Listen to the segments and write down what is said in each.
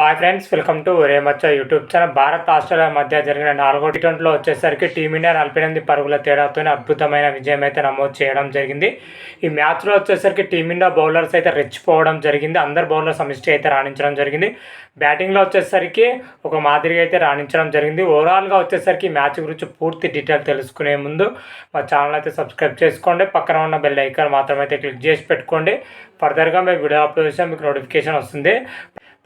Hi friends welcome to రేమచ్చ YouTube channel Bharat Australia మధ్య జరిగిన నాలుగో టీ ట్వంటీలో వచ్చేసరికి టీమిండియా నలభై ఎనిమిది పరుగుల తేడాతోనే అద్భుతమైన విజయం అయితే నమోదు చేయడం జరిగింది. ఈ మ్యాచ్లో వచ్చేసరికి టీమిండియా బౌలర్స్ అయితే రెచ్చిపోవడం జరిగింది. అందరు బౌలర్ సమిష్టి అయితే రాణించడం జరిగింది. బ్యాటింగ్లో వచ్చేసరికి ఒక మాదిరిగా అయితే రాణించడం జరిగింది. ఓవరాల్గా వచ్చేసరికి మ్యాచ్ గురించి పూర్తి డీటెయిల్ తెలుసుకునే ముందు మా ఛానల్ అయితే సబ్స్క్రైబ్ చేసుకోండి. పక్కన ఉన్న బెల్ ఐకాన్ మాత్రమైతే అయితే క్లిక్ చేసి పెట్టుకోండి. ఫర్దర్గా మేము వీడియో అప్లోడ్ చేస్తే మీకు నోటిఫికేషన్ వస్తుంది.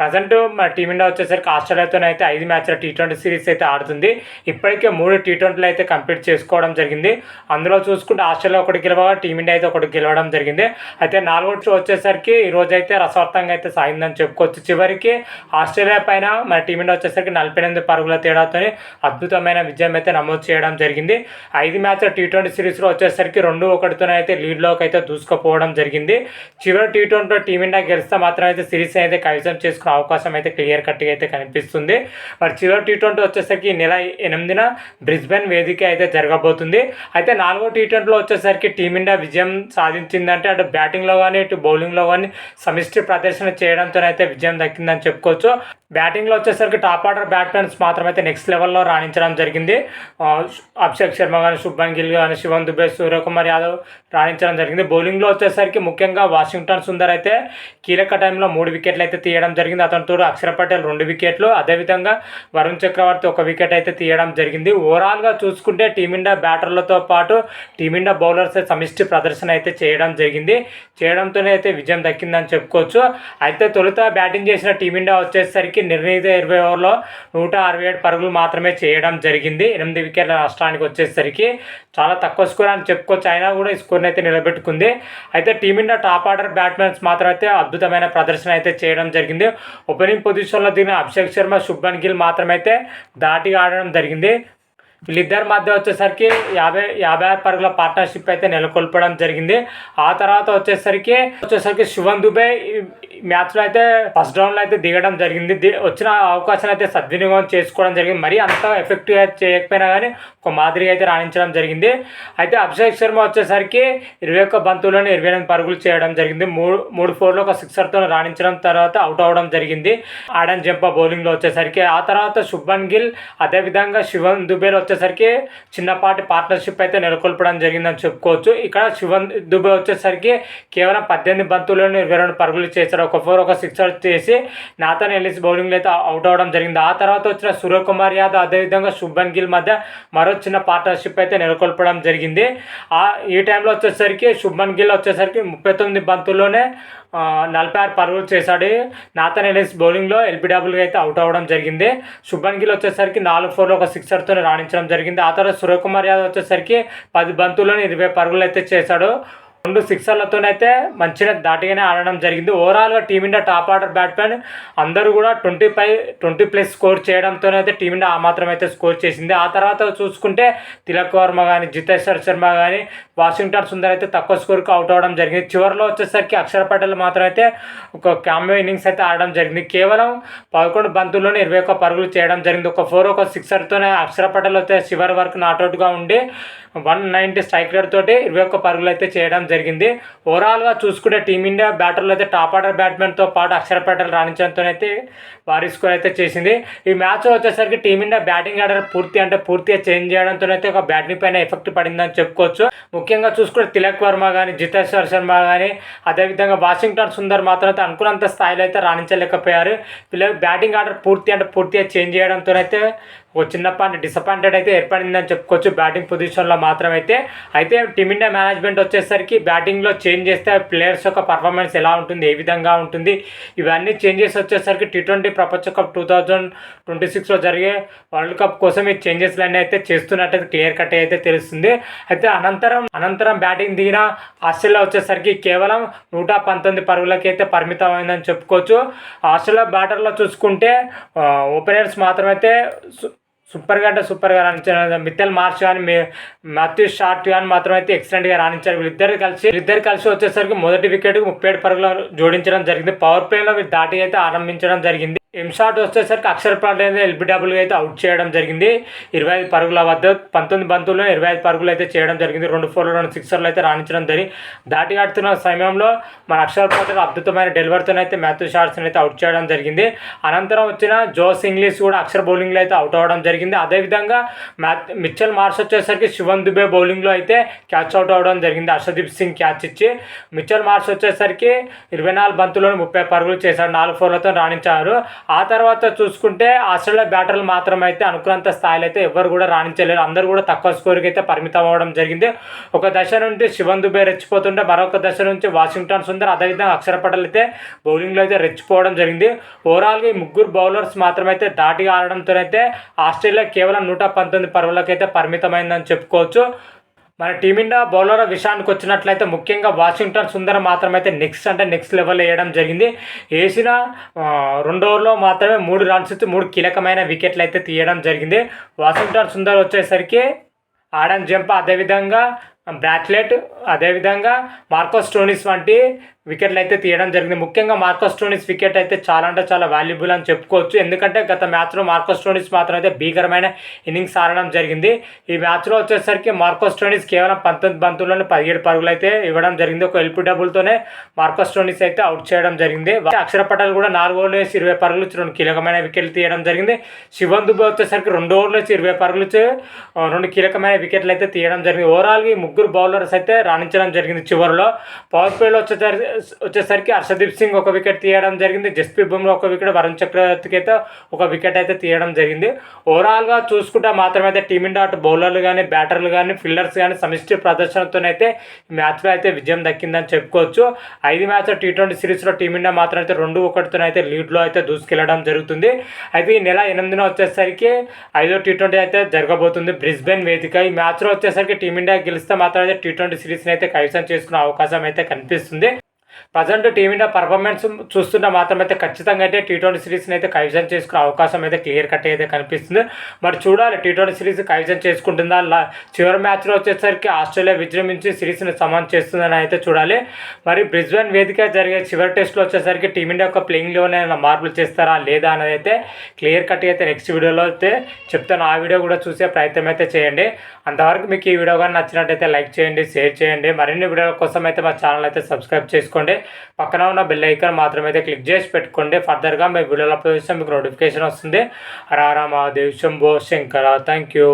ప్రజెంట్ మన టీమిండియా వచ్చేసరికి ఆస్ట్రేలియాతో అయితే ఐదు మ్యాచ్ల టీ ట్వంటీ సిరీస్ అయితే ఆడుతుంది. ఇప్పటికే మూడు టీ ట్వంటీలు అయితే కంప్లీట్ చేసుకోవడం జరిగింది. అందులో చూసుకుంటే ఆస్ట్రేలియా ఒకటి గెలవగా టీమిండియా అయితే ఒకటి గెలవడం జరిగింది. అయితే నాలుగో వచ్చేసరికి ఈ రోజు అయితే రసవత్తంగా అయితే సాగిందని చెప్పుకోవచ్చు. చివరికి ఆస్ట్రేలియా పైన మన టీమిండియా వచ్చేసరికి నలభై ఎనిమిది పరుగుల తేడాతో అద్భుతమైన విజయం అయితే నమోదు చేయడం జరిగింది. ఐదు మ్యాచ్ల టీ ట్వంటీ సిరీస్లో వచ్చేసరికి రెండు ఒకటితోనైతే అయితే లీడ్లోకి అయితే దూసుకుపోవడం జరిగింది. చివరి టీ ట్వంటీలో టీమిండియా గెలిస్తే మాత్రం అయితే సిరీస్ అయితే కైవసం చేసుకుని అవకాశం అయితే క్లియర్ కట్గా అయితే కనిపిస్తుంది. మరి చివరి టీ ట్వంటీ వచ్చేసరికి నెల ఎనిమిదిన బ్రిస్బెన్ వేదిక అయితే జరగబోతుంది. అయితే నాలుగో టీ ట్వంటీలో వచ్చేసరికి టీమిండియా విజయం సాధించిందంటే అటు బ్యాటింగ్లో కానీ ఇటు బౌలింగ్లో కానీ సమిష్టి ప్రదర్శన చేయడంతో అయితే విజయం దక్కిందని చెప్పుకోవచ్చు. బ్యాటింగ్లో వచ్చేసరికి టాప్ ఆర్డర్ బ్యాట్స్మెన్స్ మాత్రం అయితే నెక్స్ట్ లెవెల్లో రాణించడం జరిగింది. అభిషేక్ శర్మ కానీ శుభన్ గిల్ కానీ శివన్ దుబే సూర్యకుమార్ యాదవ్ రాణించడం జరిగింది. బౌలింగ్లో వచ్చేసరికి ముఖ్యంగా వాషింగ్టన్ సుందర్ అయితే కీలక టైంలో మూడు వికెట్లు అయితే తీయడం జరిగింది. జరిగింది. అతనితో అక్షర పటేల్ రెండు వికెట్లు. అదేవిధంగా వరుణ్ చక్రవర్తి ఒక వికెట్ అయితే తీయడం జరిగింది. ఓవరాల్గా చూసుకుంటే టీమిండియా బ్యాటర్లతో పాటు టీమిండియా బౌలర్స్ సమిష్టి ప్రదర్శన అయితే చేయడం జరిగింది. చేయడంతోనే అయితే విజయం దక్కిందని చెప్పుకోవచ్చు. అయితే తొలుత బ్యాటింగ్ చేసిన టీమిండియా వచ్చేసరికి నిర్ణీత ఇరవై ఓవర్లో నూట అరవై ఏడు పరుగులు మాత్రమే చేయడం జరిగింది. ఎనిమిది వికెట్ల నష్టానికి వచ్చేసరికి చాలా తక్కువ స్కోర్ అని చెప్పుకోవచ్చు. అయినా కూడా ఈ స్కోర్ని అయితే నిలబెట్టుకుంది. అయితే టీమిండియా టాప్ ఆర్డర్ బ్యాట్స్మెన్స్ మాత్రం అయితే అద్భుతమైన ప్రదర్శన అయితే చేయడం జరిగింది. ఓపెనింగ్ పొజిషన్లో దిగిన అభిషేక్ శర్మ శుభ్మన్ గిల్ మాత్రమైతే దాటిగా ఆడడం జరిగింది. వీళ్ళిద్దరి మధ్య వచ్చేసరికి యాభై యాభై ఆరు పరుగుల పార్ట్నర్షిప్ అయితే నెలకొల్పడం జరిగింది. ఆ తర్వాత వచ్చేసరికి వచ్చేసరికి శివన్ దుబే మ్యాచ్లో అయితే ఫస్ట్ రౌండ్లో అయితే దిగడం జరిగింది. ది- వచ్చిన అవకాశాన్ని అయితే సద్వినియోగం చేసుకోవడం జరిగింది. మరీ అంత ఎఫెక్టివ్గా చేయకపోయినా కానీ ఒక మాదిరిగా అయితే రాణించడం జరిగింది. అయితే అభిషేక్ శర్మ వచ్చేసరికి ఇరవై ఒక్క బంతుల్లోనే ఇరవై ఎనిమిది పరుగులు చేయడం జరిగింది. మూడు మూడు ఫోర్లో ఒక సిక్సర్తో రాణించడం తర్వాత అవుట్ అవ్వడం జరిగింది. ఆడన్ జంప బౌలింగ్లో వచ్చేసరికి. ఆ తర్వాత శుభన్ గిల్ అదేవిధంగా శివన్ దుబేలో వచ్చేసరికి చిన్నపాటి పార్ట్నర్షిప్ అయితే నెలకొల్పడం జరిగిందని చెప్పుకోవచ్చు. ఇక్కడ శివన్ దుబే వచ్చేసరికి కేవలం పద్దెనిమిది బంతుల్లోనే ఇరవై రెండు పరుగులు చేశారు ఒక ఫోర్ ఒక సిక్సర్ చేసి నాథన్ ఎల్లిస్ బౌలింగ్లో అయితే అవుట్ అవ్వడం జరిగింది. ఆ తర్వాత వచ్చిన సూర్యకుమార్ యాదవ్ అదేవిధంగా శుభన్ గిల్ మధ్య మరో చిన్న పార్ట్నర్షిప్ అయితే నెలకొల్పడం జరిగింది. ఆ ఈ టైంలో వచ్చేసరికి శుభన్ గిల్ వచ్చేసరికి ముప్పై తొమ్మిది బంతుల్లోనే నలభై ఆరు పరుగులు చేశాడు. నాథన్ ఎలిస్ బౌలింగ్లో ఎల్బిడబ్ల్యూగా అయితే అవుట్ అవ్వడం జరిగింది. శుభన్ గిల్ వచ్చేసరికి నాలుగు ఫోర్లో ఒక సిక్సర్తో రాణించడం జరిగింది. ఆ తర్వాత సూర్యకుమార్ యాదవ్ వచ్చేసరికి పది బంతులను ఇరవై పరుగులు అయితే చేశాడు. రెండు సిక్సర్లతోనైతే మంచిగా దాటిగానే ఆడడం జరిగింది. ఓవరాల్గా టీమిండియా టాప్ ఆర్డర్ బ్యాట్స్మెన్ అందరూ కూడా ట్వంటీ పై ట్వంటీ ప్లస్ స్కోర్ చేయడంతోనైతే టీమిండియా ఆ మాత్రం అయితే స్కోర్ చేసింది. ఆ తర్వాత చూసుకుంటే తిలక్ వర్మ కానీ జితేశ్వర్ శర్మ కానీ వాషింగ్టన్ సుందర్ అయితే తక్కువ స్కోర్కి అవుట్ అవ్వడం జరిగింది. చివరిలో వచ్చేసరికి అక్షర పటేల్ మాత్రం అయితే ఒక క్యామ్యో ఇన్నింగ్స్ అయితే ఆడడం జరిగింది. కేవలం పదకొండు బంతుల్లోనే ఇరవై ఒక్క పరుగులు చేయడం జరిగింది. ఒక ఫోర్ ఒక సిక్సర్తోనే అక్షర పటేల్ అయితే చివరి వరకు నాట్అవుట్గా ఉండి వన్ నైంటీ స్ట్రైక్ రేట్ తోటి ఇరవై ఒక్క పరుగులు అయితే చేయడం జరిగింది జరిగింది. ఓవరాల్గా చూసుకుంటే టీమిండియా బ్యాటర్లు అయితే టాప్ ఆర్డర్ బ్యాట్స్మెన్తో పాటు అక్షర పటేల్ రాణించడంతోనైతే భారీ స్కోర్ అయితే చేసింది. ఈ మ్యాచ్ వచ్చేసరికి టీమిండియా బ్యాటింగ్ ఆర్డర్ పూర్తి అంటే పూర్తిగా చేంజ్ చేయడంతో అయితే ఒక బ్యాటింగ్ పైన ఎఫెక్ట్ పడిందని చెప్పుకోవచ్చు. ముఖ్యంగా చూసుకుంటే తిలక్ వర్మ కానీ జితేశ్వర్ శర్మ కానీ అదేవిధంగా వాషింగ్టన్ సుందర్ మాత్రం అయితే అనుకున్నంత స్థాయిలో అయితే రాణించలేకపోయారు. పిల్లలు బ్యాటింగ్ ఆర్డర్ పూర్తి అంటే పూర్తిగా చేంజ్ చేయడంతోనైతే ఒక చిన్నపాటి డిసప్పాయింటెడ్ అయితే ఏర్పడిందని చెప్పుకోవచ్చు బ్యాటింగ్ పొజిషన్లో మాత్రం అయితే అయితే టీమిండియా మేనేజ్మెంట్ వచ్చేసరికి బ్యాటింగ్లో చేంజ్ చేస్తే ప్లేయర్స్ యొక్క పర్ఫార్మెన్స్ ఎలా ఉంటుంది ఏ విధంగా ఉంటుంది ఇవన్నీ చేంజెస్ వచ్చేసరికి టీ ట్వంటీ ప్రపంచ కప్ టూ థౌజండ్ ట్వంటీ సిక్స్లో జరిగే వరల్డ్ కప్ కోసం ఈ చేంజెస్ అన్నీ అయితే చేస్తున్నట్టయితే క్లియర్ కట్ అయితే తెలుస్తుంది. అయితే అనంతరం అనంతరం బ్యాటింగ్ దిగిన ఆస్ట్రేలియా వచ్చేసరికి కేవలం నూట పంతొమ్మిది పరుగులకి అయితే పరిమితమైందని చెప్పుకోవచ్చు. ఆస్ట్రేలియా బ్యాటర్లో చూసుకుంటే ఓపెనర్స్ మాత్రమైతే సూపర్గా అంటే సూపర్గా రాణించారు. మిత్తల్ మార్చ్ కానీ మీ- మాథ్యూ షార్ట్ కానీ మాత్రం అయితే ఎక్సలెంట్గా రాణించారు. వీళ్ళిద్దరు కలిసి వీళ్ళిద్దరు కలిసి వచ్చేసరికి మొదటి వికెట్ ముప్పై ఏడు పరుగులు జోడించడం జరిగింది. పవర్ ప్లేలో దాటి అయితే ఆరంభించడం జరిగింది. ఎంషాట్ వచ్చేసరికి అక్షర్ పటేల్ అనేది ఎల్బిడబ్ల్యూగా అయితే అవుట్ చేయడం జరిగింది. ఇరవై ఐదు పరుగుల వద్ద పంతొమ్మిది బంతుల్లో ఇరవై ఐదు పరుగులు అయితే చేయడం జరిగింది. రెండు ఫోర్లు రెండు సిక్సర్లు అయితే రాణించడం జరిగింది దాటి ఆడుతున్న సమయంలో మన అక్షర్ పటేల్ అద్భుతమైన డెలివరీతో అయితే మ్యాథ్యూ షాట్స్ని అయితే అవుట్ చేయడం జరిగింది. అనంతరం వచ్చిన జోస్ ఇంగ్లీష్ కూడా అక్షర్ బౌలింగ్లో అయితే అవుట్ అవ్వడం జరిగింది. అదేవిధంగా మ్యాథ్ మిచ్చల్ మార్స్ వచ్చేసరికి శివన్ దుబే బౌలింగ్లో అయితే క్యాచ్ అవుట్ అవ్వడం జరిగింది. అర్షదీప్ సింగ్ క్యాచ్ ఇచ్చి మిచ్చల్ మార్స్ వచ్చేసరికి ఇరవై నాలుగు బంతుల్లో ముప్పై పరుగులు చేశారు నాలుగు ఫోర్లతో రాణించారు. ఆ తర్వాత చూసుకుంటే ఆస్ట్రేలియా బ్యాటర్లు మాత్రం అయితే అనుకున్నంత స్థాయిలో అయితే ఎవరు కూడా రాణించలేరు. అందరూ కూడా తక్కువ స్కోర్కి అయితే పరిమితం అవ్వడం జరిగింది. ఒక దశ నుండి శివన్ దుబే రెచ్చిపోతుంటే మరొక దశ నుంచి వాషింగ్టన్ సుందర్ అదేవిధంగా అక్షర పటేల్ అయితే బౌలింగ్లో అయితే రెచ్చిపోవడం జరిగింది. ఓవరాల్గా ఈ ముగ్గురు బౌలర్స్ మాత్రమైతే దాటిగా ఆడడంతో అయితే ఆస్ట్రేలియా కేవలం నూట పంతొమ్మిది పరుగులకైతే పరిమితమైందని చెప్పుకోవచ్చు. మన టీమిండియా బౌలర్ విషయానికి వచ్చినట్లయితే ముఖ్యంగా వాషింగ్టన్ సుందర్ మాత్రమైతే నెక్స్ట్ అంటే నెక్స్ట్ లెవెల్ వేయడం జరిగింది. వేసిన ఆ, రెండో ఓవర్లో మాత్రమే మూడు రన్స్ మూడు కీలకమైన వికెట్లు అయితే తీయడం జరిగింది. వాషింగ్టన్ సుందర్ వచ్చేసరికి ఆడన్ జంప్ అదేవిధంగా బ్రాట్లెట్ అదేవిధంగా మార్కో స్టోనిస్ వంటి వికెట్లు అయితే తీయడం జరిగింది. ముఖ్యంగా మార్కోస్ టోనిస్ వికెట్ అయితే చాలా అంటే చాలా వాల్యుబుల్ అని చెప్పుకోవచ్చు. ఎందుకంటే గత మ్యాచ్లో మార్కోస్ టోనిస్ మాత్రం అయితే భీకరమైన ఇన్నింగ్స్ ఆడడం జరిగింది. ఈ మ్యాచ్లో వచ్చేసరికి మార్కోస్ టోనిస్ కేవలం పంతొమ్మిది బంతుల్లోనే పదిహేడు పరుగులు అయితే ఇవ్వడం జరిగింది. ఒక ఎల్పి డబుల్తోనే మార్కోస్ టోనిస్ అయితే అవుట్ చేయడం జరిగింది. అక్షర పటేల్ కూడా నాలుగు ఓవర్లు వేసి ఇరవై పరుగులు ఇచ్చి రెండు కీలకమైన వికెట్లు తీయడం జరిగింది. శివన్ దుబే వచ్చేసరికి రెండు ఓవర్లు వేసి ఇరవై పరుగులు ఇచ్చి రెండు కీలకమైన వికెట్లు అయితే తీయడం జరిగింది. ఓవరాల్గా ఈ ముగ్గురు బౌలర్స్ అయితే రాణించడం జరిగింది చివరిలో. పవర్ ప్లేలో వచ్చేసరికి వచ్చేసరికి హర్షదీప్ సింగ్ ఒక వికెట్ తీయడం జరిగింది. జస్ప్రీత్ బుమ్రా ఒక వికెట్ వరుణ్ చక్రవర్తికి అయితే ఒక వికెట్ అయితే తీయడం జరిగింది. ఓవరాల్గా చూసుకుంటే మాత్రమైతే టీమిండియా అటు బౌలర్లు కానీ బ్యాటర్లు కానీ ఫీల్డర్స్ కానీ సమిష్టి ప్రదర్శనతోనైతే మ్యాచ్లో అయితే విజయం దక్కిందని చెప్పుకోవచ్చు. ఐదు మ్యాచ్ టీ ట్వంటీ సిరీస్లో టీమిండియా మాత్రం అయితే రెండు ఒకటితోనైతే లీడ్లో అయితే దూసుకెళ్ళడం జరుగుతుంది. అయితే ఈ నెల ఎనిమిదిన వచ్చేసరికి ఐదో టీ ట్వంటీ అయితే జరగబోతుంది. బ్రిస్బెన్ వేదిక. ఈ మ్యాచ్లో వచ్చేసరికి టీమిండియా గెలిస్తే మాత్రం అయితే టీ ట్వంటీ సిరీస్ని అయితే కైవసం చేసుకునే అవకాశం అయితే కనిపిస్తుంది. ప్రజెంట్ టీమిండియా పర్ఫార్మెన్స్ చూస్తున్న మాత్రం అయితే ఖచ్చితంగా అయితే టీ ట్వంటీ సిరీస్ని అయితే కైవసం చేసుకునే అవకాశం అయితే క్లియర్ కట్ అయితే కనిపిస్తుంది. మరి చూడాలి టీ ట్వంటీ సిరీస్ కైవసం చేసుకుంటుందా? చివరి మ్యాచ్లో వచ్చేసరికి ఆస్ట్రేలియా విజృంభించి సిరీస్ని సమాన్ చేస్తుందని అయితే చూడాలి. మరి బ్రిస్బెన్ వేదిక జరిగే చివరి టెస్ట్లో వచ్చేసరికి టీమిండియా యొక్క ప్లేయింగ్ లెవెన్ ఏమైనా మార్పులు చేస్తారా లేదా అనేది అయితే క్లియర్ కట్ అయితే నెక్స్ట్ వీడియోలో అయితే చెప్తాను. ఆ వీడియో కూడా చూసే ప్రయత్నం అయితే చేయండి. అంతవరకు మీకు ఈ వీడియో కానీ నచ్చినట్టయితే లైక్ చేయండి షేర్ చేయండి. మరిన్ని వీడియోల కోసం అయితే మా ఛానల్ అయితే సబ్స్క్రైబ్ చేసుకోండి. పక్కన ఉన్న బెల్ ఐకాన్ మాత్రమే అయితే క్లిక్ చేసి పెట్టుకోండి. ఫర్దర్గా మీ వీడియోలో అప్లోడ్ చేస్తే మీకు నోటిఫికేషన్ వస్తుంది. Hara Hara Mahadev Shambho Shankara thank you